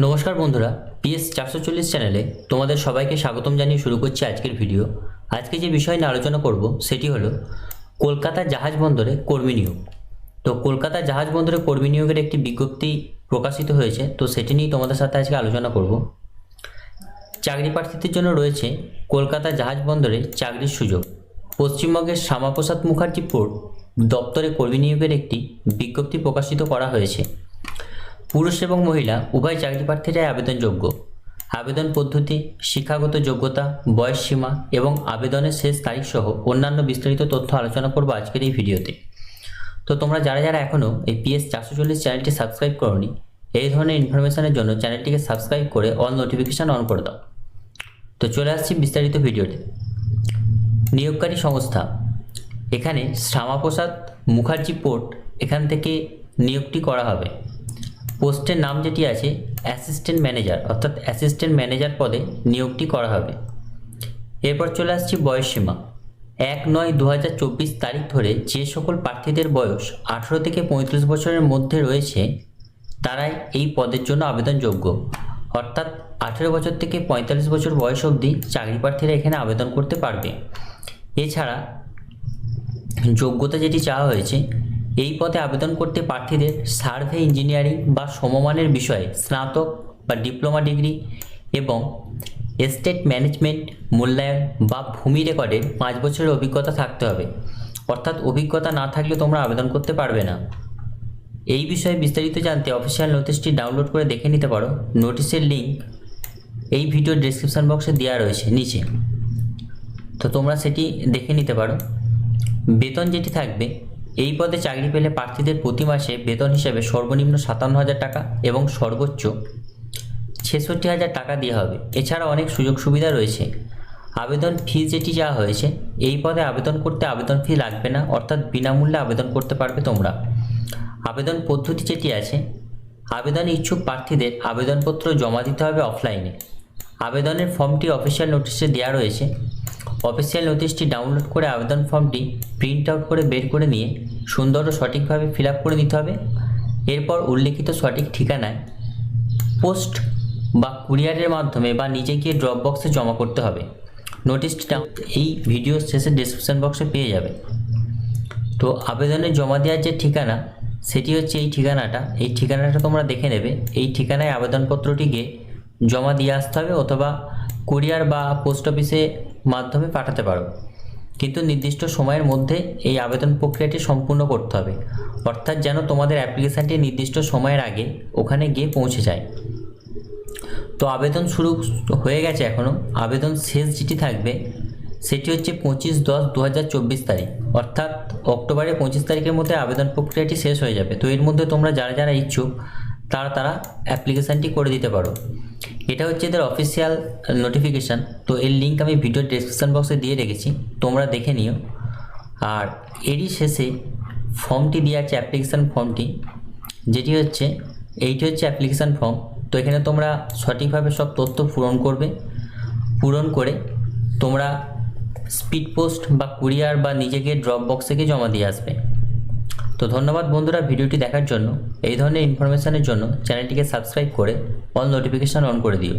নমস্কার বন্ধুরা, পিএস চারশো চল্লিশ চ্যানেলে তোমাদের সবাইকে স্বাগতম জানিয়ে শুরু করছি আজকের ভিডিও। আজকে যে বিষয় নিয়ে আলোচনা করব সেটি হলো কলকাতা জাহাজ বন্দরে কর্মী নিয়োগ। তো কলকাতা জাহাজ বন্দরে কর্মী নিয়োগের একটি বিজ্ঞপ্তি প্রকাশিত হয়েছে, তো সেটি নিয়ে তোমাদের সাথে আজকে আলোচনা করব। চাকরি প্রার্থীদের জন্য রয়েছে কলকাতা জাহাজ বন্দরে চাকরির সুযোগ। পশ্চিমবঙ্গের শ্যামাপ্রসাদ মুখার্জি পোর্ট দপ্তরে কর্মী নিয়োগের একটি বিজ্ঞপ্তি প্রকাশিত করা হয়েছে। পুরুষ এবং মহিলা, উভয় চাকরি প্রার্থীরাই আবেদনযোগ্য। আবেদন পদ্ধতি, শিক্ষাগত যোগ্যতা, বয়স সীমা এবং আবেদনের শেষ তারিখ সহ অন্যান্য বিস্তারিত তথ্য আলোচনা করব আজকের এই ভিডিওতে। তো তোমরা যারা যারা এখনও এই পিএস চারশো চল্লিশ চ্যানেলটি সাবস্ক্রাইব করনি, এই ধরনের ইনফরমেশনের জন্য চ্যানেলটিকে সাবস্ক্রাইব করে অল নোটিফিকেশান অন করে দাও। তো চলে আসছি বিস্তারিত ভিডিওতে। নিয়োগকারী সংস্থা। এখানে শ্যামাপ্রসাদ মুখার্জি পোর্ট এখান থেকে নিয়োগটি করা হবে। পোস্টের নাম যেটি আছে অ্যাসিস্ট্যান্ট ম্যানেজার অর্থাৎ অ্যাসিস্ট্যান্ট ম্যানেজার পদে নিয়োগটি করা হবে। এরপর চলে আসছি বয়সসীমা। এক নয় দু তারিখ ধরে যে সকল প্রার্থীদের বয়স আঠেরো থেকে পঁয়ত্রিশ বছরের মধ্যে রয়েছে, তারাই এই পদের জন্য আবেদনযোগ্য। অর্থাৎ আঠেরো বছর থেকে পঁয়তাল্লিশ বছর বয়স অবধি চাকরি প্রার্থীরা এখানে আবেদন করতে পারবে। এছাড়া যোগ্যতা যেটি চাওয়া হয়েছে এই পদে আবেদন করতে প্রার্থীদের সার্ভে ইঞ্জিনিয়ারিং বা সমমানের বিষয়ে স্নাতক বা ডিপ্লোমা ডিগ্রি এবং এস্টেট ম্যানেজমেন্ট, মূল্যায়ন বা ভূমি রেকর্ডের পাঁচ বছরের অভিজ্ঞতা থাকতে হবে। অর্থাৎ অভিজ্ঞতা না থাকলে তোমরা আবেদন করতে পারবে না। এই বিষয়ে বিস্তারিত জানতে অফিসিয়াল নোটিশটি ডাউনলোড করে দেখে নিতে পারো। নোটিশের লিঙ্ক এই ভিডিও ডেসক্রিপশন বক্সে দেওয়া রয়েছে, নিচে। তো তোমরা সেটি দেখে নিতে পারো। বেতন যেটি থাকবে এই পদে চাকরি পেলে প্রার্থীদের প্রতি মাসে বেতন হিসেবে সর্বনিম্ন সাতান্ন হাজার টাকা এবং সর্বোচ্চ ছেষট্টি হাজার টাকা দেওয়া হবে। এছাড়া অনেক সুযোগ সুবিধা রয়েছে। আবেদন ফি যেটি যাওয়া হয়েছে, এই পদে আবেদন করতে আবেদন ফি লাগবে না, অর্থাৎ বিনামূল্যে আবেদন করতে পারবে তোমরা। আবেদন পদ্ধতি যেটি আছে, আবেদন ইচ্ছুক প্রার্থীদের আবেদনপত্র জমা দিতে হবে অফলাইনে। আবেদনের ফর্মটি অফিসিয়াল নোটিশে দেওয়া রয়েছে। অফিসিয়াল নোটিশটি ডাউনলোড করে আবেদন ফর্মটি প্রিন্ট আউট করে বের করে নিয়ে সুন্দর ও সঠিকভাবে ফিল করে নিতে হবে। এরপর উল্লেখিত সঠিক ঠিকানায় পোস্ট বা কুরিয়ারের মাধ্যমে বা নিজে গিয়ে ড্রপ বক্সে জমা করতে হবে। নোটিশটি এই ভিডিও শেষে ডিসক্রিপশন বক্সে পেয়ে যাবে। তো আবেদনে জমা দেওয়ার যে ঠিকানা, সেটি হচ্ছে এই ঠিকানাটা। এই ঠিকানাটা তোমরা দেখে নেবে। এই ঠিকানায় আবেদনপত্রটিকে জমা দিয়ে আসতে হবে অথবা কুরিয়ার বা পোস্ট অফিসে মাধ্যমে পাঠাতে পারো। কিন্তু নির্দিষ্ট সময়ের মধ্যে এই আবেদন প্রক্রিয়াটি সম্পূর্ণ করতে হবে। অর্থাৎ যেন তোমাদের অ্যাপ্লিকেশানটি নির্দিষ্ট সময়ের আগে ওখানে গিয়ে পৌঁছে যায়। তো আবেদন শুরু হয়ে গেছে এখনও আবেদন শেষ যেটি থাকবে, সেটি হচ্ছে পঁচিশ দশ দু তারিখ। অর্থাৎ অক্টোবরের পঁচিশ তারিখের মধ্যে আবেদন প্রক্রিয়াটি শেষ হয়ে যাবে। তো এর মধ্যে তোমরা যারা যারা ইচ্ছুক, তারা তারা অ্যাপ্লিকেশানটি করে দিতে পারো। এটা হচ্ছে এদের অফিসিয়াল নোটিফিকেশান তো এর লিঙ্ক আমি ভিডিও ডেসক্রিপশন বক্সে দিয়ে রেখেছি, তোমরা দেখে নিও। আর এরই শেষে ফর্মটি দেওয়া আছে অ্যাপ্লিকেশান ফর্মটি যেটি হচ্ছে, এইটি হচ্ছে অ্যাপ্লিকেশান ফর্ম তো এখানে তোমরা সঠিকভাবে সব তথ্য পূরণ করবে। পূরণ করে তোমরা স্পিড পোস্ট বা কুরিয়ার বা নিজেকে ড্রপ বক্স জমা দিয়ে আসবে। তো ধন্যবাদ বন্ধুরা ভিডিওটি দেখার জন্য। এই ধরনের ইনফরমেশনের জন্য চ্যানেলটিকে সাবস্ক্রাইব করে অল নোটিফিকেশান অন করে দিও।